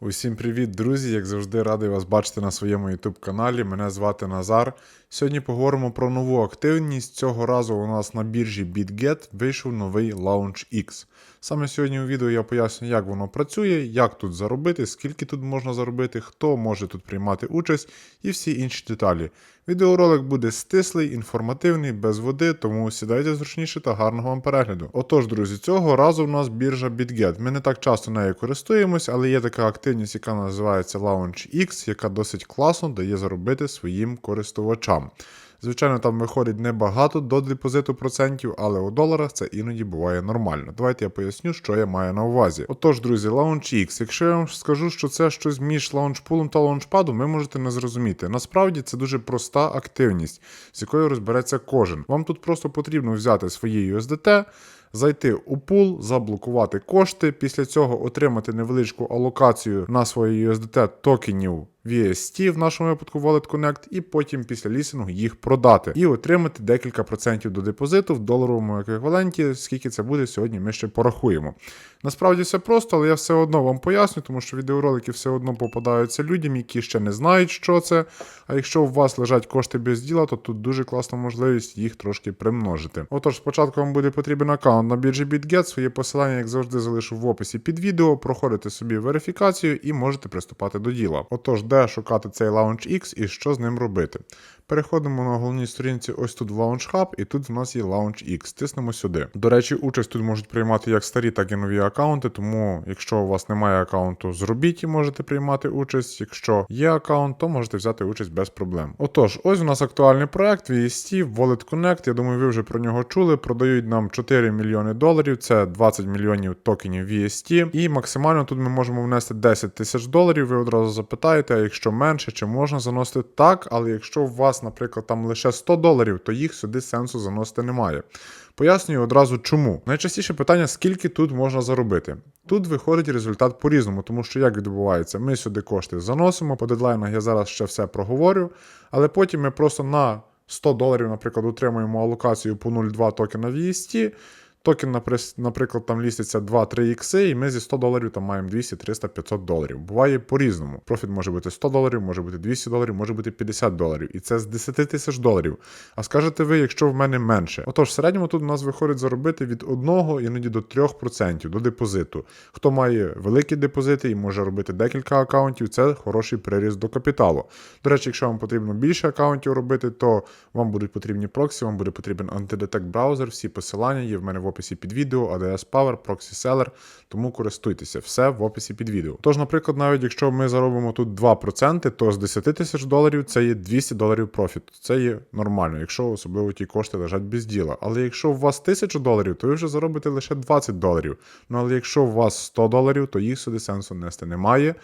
Усім привіт, друзі! Як завжди, радий вас бачити на своєму YouTube каналі. Мене звати Назар. Сьогодні поговоримо про нову активність. Цього разу у нас на біржі BitGet вийшов новий Launch X. Саме сьогодні у відео я поясню, як воно працює, як тут заробити, скільки тут можна заробити, хто може тут приймати участь і всі інші деталі. Відеоролик буде стислий, інформативний, без води, тому сідайте зручніше та гарного вам перегляду. Отож, друзі, цього разу в нас біржа BitGet. Ми не так часто нею користуємось, але є така активність, яка називається Launch X, яка досить класно дає заробити своїм користувачам. Звичайно, там виходить небагато до депозиту процентів, але у доларах це іноді буває нормально. Давайте я поясню, що я маю на увазі. Отож, друзі, Launch X. Якщо я вам скажу, що це щось між лаунчпулом та лаунчпадом, ви можете не зрозуміти. Насправді це дуже проста активність, з якою розбереться кожен. Вам тут просто потрібно взяти свої USDT, зайти у пул, заблокувати кошти, після цього отримати невеличку алокацію на свої USDT токенів VST, в нашому випадку Wallet Connect, і потім після лісингу їх продати і отримати декілька процентів до депозиту в доларовому еквіваленті. Скільки це буде сьогодні, ми ще порахуємо. Насправді все просто, але я все одно вам поясню, тому що відеоролики все одно попадаються людям, які ще не знають, що це. А якщо у вас лежать кошти без діла, то тут дуже класна можливість їх трошки примножити. Отож, спочатку вам буде потрібен аккаунт на біржі BitGet. Своє посилання, як завжди, залишу в описі під відео. Проходите собі верифікацію і можете приступати до діла. Отож, де шукати цей Launch X і що з ним робити? Переходимо на головній сторінці, ось тут Launch Hub, і тут в нас є Launch X. Тиснемо сюди. До речі, участь тут можуть приймати як старі, так і нові аккаунти. Тому, якщо у вас немає аккаунту, зробіть і можете приймати участь. Якщо є аккаунт, то можете взяти участь без проблем. Отож, ось у нас актуальний проект VST, Wallet Connect. Я думаю, ви вже про нього чули. Продають нам 4 мільйони доларів, це 20 мільйонів токенів VST. І максимально тут ми можемо внести 10 тисяч доларів. Ви одразу запитаєте, а якщо менше, чи можна заносити так, але якщо у вас, наприклад, там лише 100 доларів, то їх сюди сенсу заносити немає. Пояснюю одразу чому. Найчастіше питання, скільки тут можна заробити. Тут виходить результат по-різному, тому що як відбувається, ми сюди кошти заносимо, по дедлайнах я зараз ще все проговорю, але потім ми просто на 100 доларів, наприклад, отримуємо алокацію по 0,2 токена VST, Токен, наприклад, там ліститься 2-3 ікси, і ми зі 100 доларів там маємо 200, 300, 500 доларів. Буває по-різному. Профіт може бути 100 доларів, може бути 200 доларів, може бути 50 доларів. І це з 10 тисяч доларів. А скажете ви, якщо в мене менше. Отож, в середньому тут у нас виходить заробити від 1 іноді до 3% до депозиту. Хто має великі депозити і може робити декілька аккаунтів, це хороший приріст до капіталу. До речі, якщо вам потрібно більше аккаунтів робити, то вам будуть потрібні проксі, вам буде потрібен антидетект браузер, всі посилання є в мене в описі під відео, ADS Power, Proxy Seller, тому користуйтеся, все в описі під відео. Тож, наприклад, навіть якщо ми заробимо тут 2%, то з 10 тисяч доларів це є 200 доларів профіту. Це є нормально, якщо особливо ті кошти лежать без діла. Але якщо у вас 1000 доларів, то ви вже заробите лише 20 доларів. Ну але якщо у вас 100 доларів, то їх сюди сенсу нести немає.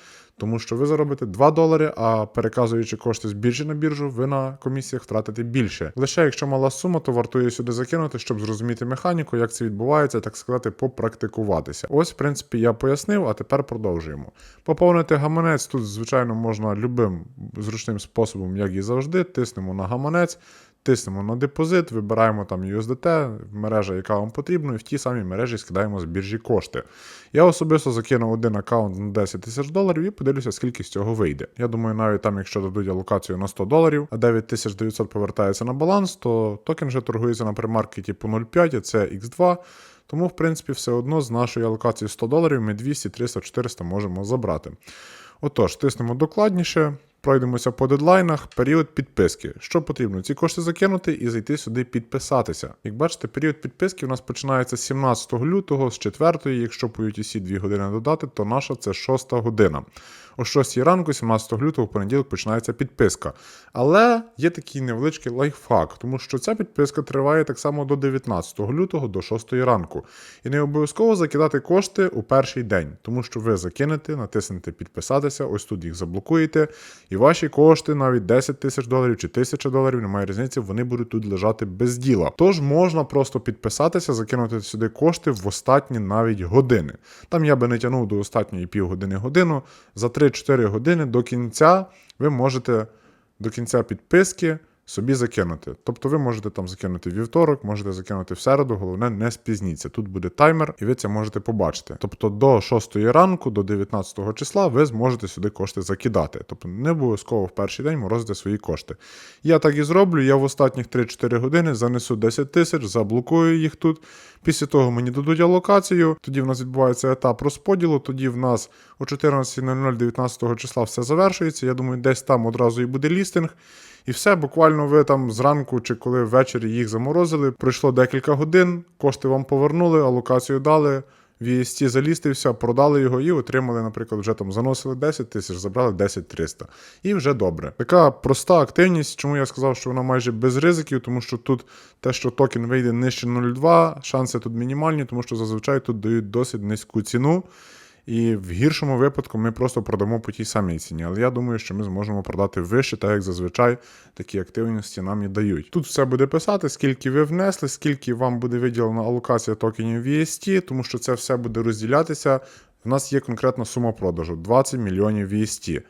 Тому що ви заробите 2 долари, а переказуючи кошти з біржі на біржу, ви на комісіях втратите більше. Лише якщо мала сума, то вартує сюди закинути, щоб зрозуміти механіку, як це відбувається, так сказати, попрактикуватися. Ось, в принципі, я пояснив, а тепер продовжуємо. Поповнити гаманець тут, звичайно, можна любим зручним способом, як і завжди. Тиснемо на гаманець. Тиснемо на депозит, вибираємо там USDT, мережа, яка вам потрібна, і в тій самій мережі скидаємо з біржі кошти. Я особисто закинув один аккаунт на 10 тисяч доларів і подивлюся, скільки з цього вийде. Я думаю, навіть там, якщо дадуть алокацію на 100 доларів, а 9900 повертається на баланс, то токен вже торгується на примаркеті по 0,5, це X2. Тому, в принципі, все одно з нашої алокації 100 доларів ми 200, 300, 400 можемо забрати. Отож, тиснемо докладніше. Пройдемося по дедлайнах, період підписки. Що потрібно? Ці кошти закинути і зайти сюди підписатися. Як бачите, період підписки у нас починається 17 лютого, з 4, якщо по UTC 2 години додати, то наша це 6 година. О 6 ранку, 17 лютого, в понеділок починається підписка. Але є такий невеличкий лайфхак, тому що ця підписка триває так само до 19 лютого, до 6 ранку. І не обов'язково закидати кошти у перший день, тому що ви закинете, натиснете підписатися, ось тут їх заблокуєте. І ваші кошти, навіть 10 тисяч доларів чи 1000 доларів, немає різниці, вони будуть тут лежати без діла. Тож можна просто підписатися, закинути сюди кошти в останні навіть години. Там я би не тягнув до останньої півгодини годину. За 3-4 години до кінця ви можете до кінця підписки собі закинути. Тобто ви можете там закинути вівторок, можете закинути в середу, головне не спізніться. Тут буде таймер, і ви це можете побачити. Тобто до 6 ранку, до 19 числа, ви зможете сюди кошти закидати. Тобто не обов'язково в перший день морозити свої кошти. Я так і зроблю. Я в останніх 3-4 години занесу 10 тисяч, заблокую їх тут. Після того мені дадуть алокацію. Тоді в нас відбувається етап розподілу. Тоді в нас о 14.00 19 числа все завершується. Я думаю, десь там одразу і буде лістинг. І все, буквально ви там зранку чи коли ввечері їх заморозили. Пройшло декілька годин, кошти вам повернули, алокацію дали. VST залістився, продали його і отримали, наприклад, вже там заносили 10 тисяч, забрали 10 300. І вже добре. Така проста активність, чому я сказав, що вона майже без ризиків, тому що тут те, що токен вийде нижче 0,2, шанси тут мінімальні, тому що зазвичай тут дають досить низьку ціну. І в гіршому випадку ми просто продамо по тій самій ціні. Але я думаю, що ми зможемо продати вище, так як зазвичай такі активності нам і дають. Тут все буде писати, скільки ви внесли, скільки вам буде виділена алокація токенів VST, тому що це все буде розділятися. У нас є конкретна сума продажу 20 мільйонів VST.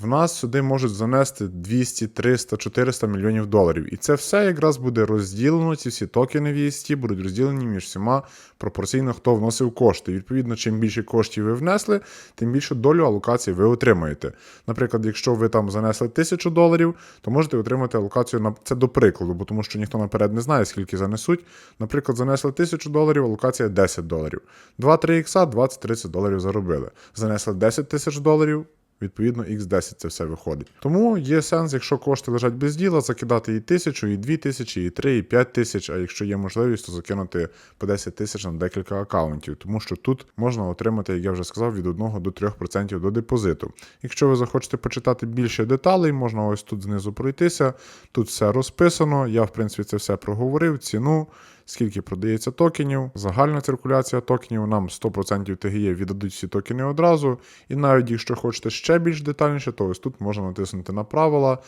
В нас сюди можуть занести 200, 300, 400 мільйонів доларів. І це все якраз буде розділено. Ці всі токени VST будуть розділені між всіма пропорційно, хто вносив кошти. Відповідно, чим більше коштів ви внесли, тим більше долю алокації ви отримаєте. Наприклад, якщо ви там занесли 1000 доларів, то можете отримати алокацію на це до прикладу, бо тому що ніхто наперед не знає, скільки занесуть. Наприклад, занесли 1000 доларів, алокація 10 доларів. 2-3 ікса 20-30 доларів заробили. Занесли 10 тисяч доларів. Відповідно, X10 це все виходить. Тому є сенс, якщо кошти лежать без діла, закидати і тисячу, і дві тисячі, і три, і п'ять тисяч. А якщо є можливість, то закинути по 10 тисяч на декілька акаунтів, тому що тут можна отримати, як я вже сказав, від 1 до 3% до депозиту. Якщо ви захочете почитати більше деталей, можна ось тут знизу пройтися. Тут все розписано. Я, в принципі, це все проговорив. Ціну. Скільки продається токенів, загальна циркуляція токенів, нам 100% ТГЄ віддадуть всі токени одразу. І навіть якщо хочете ще більш детальніше, то ось тут можна натиснути на правила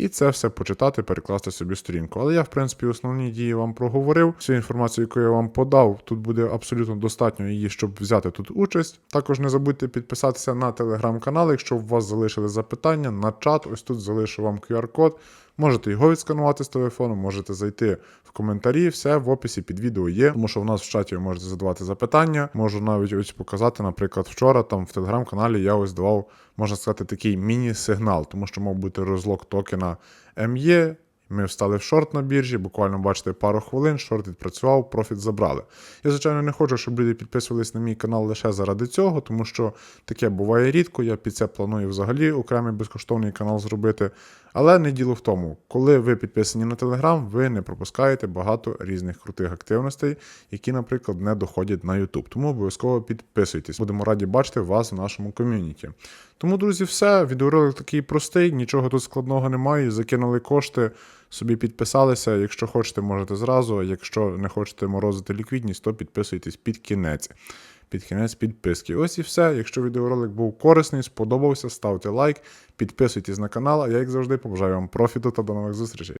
і це все почитати, перекласти собі сторінку. Але я, в принципі, основні дії вам проговорив. Всю інформацію, яку я вам подав, тут буде абсолютно достатньо її, щоб взяти тут участь. Також не забудьте підписатися на телеграм-канал, якщо у вас залишили запитання, на чат. Ось тут залишу вам QR-код. Можете його відсканувати з телефону, можете зайти в коментарі, все в описі під відео є, тому що в нас в чаті ви можете задавати запитання. Можу навіть ось показати, наприклад, вчора там в телеграм-каналі я ось давав, можна сказати, такий міні-сигнал, тому що мав бути розлог токена ME. Ми встали в шорт на біржі, буквально бачите пару хвилин, шорт відпрацював, профіт забрали. Я, звичайно, не хочу, щоб люди підписувались на мій канал лише заради цього, тому що таке буває рідко. Я під це планую взагалі окремий безкоштовний канал зробити. Але не діло в тому, коли ви підписані на Телеграм, ви не пропускаєте багато різних крутих активностей, які, наприклад, не доходять на YouTube. Тому обов'язково підписуйтесь. Будемо раді бачити вас в нашому ком'юніті. Тому, друзі, все. Відеоролик такий простий, нічого тут складного немає. Закинули кошти, собі підписалися. Якщо хочете, можете зразу. Якщо не хочете морозити ліквідність, то підписуйтесь під кінець. Під кінець підписки. Ось і все. Якщо відеоролик був корисний, сподобався, ставте лайк, підписуйтесь на канал. А я, як завжди, побажаю вам профіту та до нових зустрічей.